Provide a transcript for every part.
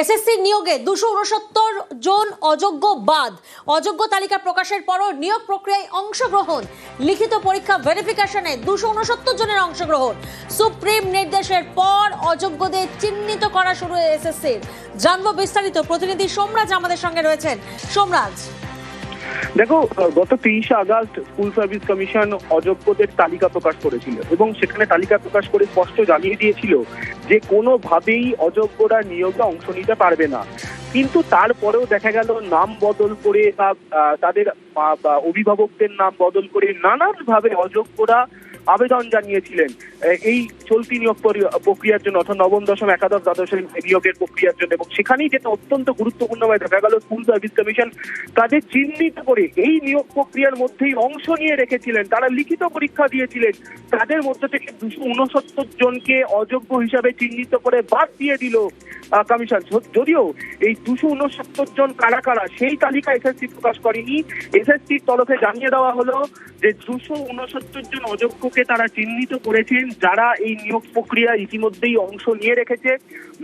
SSC নিয়োগে দুশো উনসত্তর জন অযোগ্য বাদ। অযোগ্য তালিকা প্রকাশের পরও নিয়োগ প্রক্রিয়ায় অংশগ্রহণ। লিখিত পরীক্ষা ভেরিফিকেশনে দুশো উনসত্তর জনের অংশগ্রহণ। সুপ্রিম নির্দেশের পর অযোগ্যদের চিহ্নিত করা শুরু এসএসসির জানব বিস্তারিত। প্রতিনিধি সোমরাজ আমাদের সঙ্গে রয়েছেন। সোমরাজ। দেখো গত তেইশে আগস্ট স্কুল সার্ভিস কমিশন অযোগ্যদের তালিকা প্রকাশ করেছিল এবং সেখানে তালিকা প্রকাশ করে স্পষ্ট জানিয়ে দিয়েছিল যে কোনোভাবেই অযোগ্যরা নিয়োগে অংশ নিতে পারবে না। কিন্তু তারপরেও দেখা গেল নাম বদল করে বা তাদের অভিভাবকদের নাম বদল করে নানানভাবে অযোগ্যরা আবেদন জানিয়েছিলেন। এই চলতি নিয়োগ প্রক্রিয়ার জন্য অর্থাৎ নবম, দশম, একাদশ দ্বাদশের নিয়োগের প্রক্রিয়ার জন্য এবং সেখানেই যেটা অত্যন্ত গুরুত্বপূর্ণভাবে দেখা গেল স্কুল সার্ভিস কমিশন তাদের চিহ্নিত করে এই নিয়োগ প্রক্রিয়ার মধ্যেই অংশ নিয়ে রেখেছিলেন। তারা লিখিত পরীক্ষা দিয়েছিলেন। তাদের মধ্যে থেকে দুশো উনসত্তর জনকে অযোগ্য হিসাবে চিহ্নিত করে বাদ দিয়ে দিল কমিশন। যদিও এই দুশো উনসত্তর জন কারা কারা সেই তালিকা এসএসসি প্রকাশ করেনি, এসএসসির তরফে জানিয়ে দেওয়া হলো যে দুশো উনসত্তর জন অযোগ্যকে তারা চিহ্নিত করেছেন, যারা এই নিয়োগ প্রক্রিয়া ইতিমধ্যেই অংশ নিয়ে রেখেছে।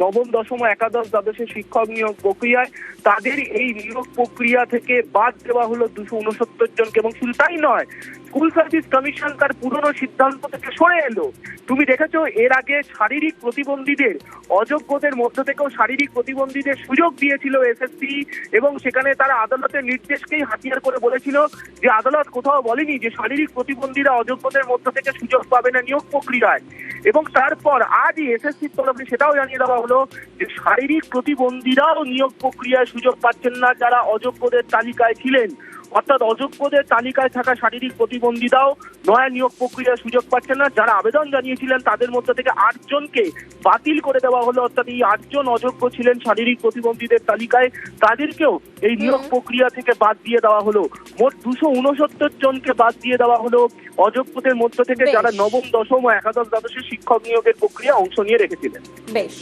নবম, দশম একাদশ দ্বাদশের শিক্ষক নিয়োগ প্রক্রিয়ায় তাদের এই নিয়োগ প্রক্রিয়া থেকে বাদ দেওয়া হলো দুশো উনসত্তর জনকে, এবং শুধু তাই নয় স্কুল সার্ভিস কমিশন তার পুরনো সিদ্ধান্ত থেকে সরে এলো। তুমি দেখেছ, এর আগে শারীরিক প্রতিবন্ধীদের, অযোগ্যদের মধ্য থেকেও শারীরিক প্রতিবন্ধীদের সুযোগ দিয়েছিল এসএসসি এবং সেখানে তারা আদালতের নির্দেশকেই হাতিয়ার করে বলেছিল যে আদালত কোথাও বলেনি যে শারীরিক প্রতিবন্ধীরা অযোগ্যদের মধ্য থেকে সুযোগ পাবে না নিয়োগ প্রক্রিয়ায়। এবং তারপর আজই এসএসসির তরফে সেটাও জানিয়ে দেওয়া হলো যে শারীরিক প্রতিবন্ধীরাও নিয়োগ প্রক্রিয়ায় সুযোগ পাচ্ছেন না, যারা অযোগ্যদের তালিকায় ছিলেন। অর্থাৎ অযোগ্যদের তালিকায় থাকা শারীরিক প্রতিবন্ধীরাও নয়া নিয়োগ প্রক্রিয়ার সুযোগ পাচ্ছেন না। যারা আবেদন জানিয়েছিলেন তাদের মধ্যে থেকে আটজনকে বাতিল করে দেওয়া হলো। অর্থাৎ এই আটজন অযোগ্য ছিলেন শারীরিক প্রতিবন্ধীদের তালিকায়। তাদেরকেও এই নিয়োগ প্রক্রিয়া থেকে বাদ দিয়ে দেওয়া হলো। মোট দুশো উনসত্তর জনকে বাদ দিয়ে দেওয়া হলো। অযোগ্যদের মধ্য থেকে যারা নবম দশম ও একাদশ দ্বাদশের শিক্ষক নিয়োগের প্রক্রিয়া অংশ নিয়ে রেখেছিলেন। বেশ।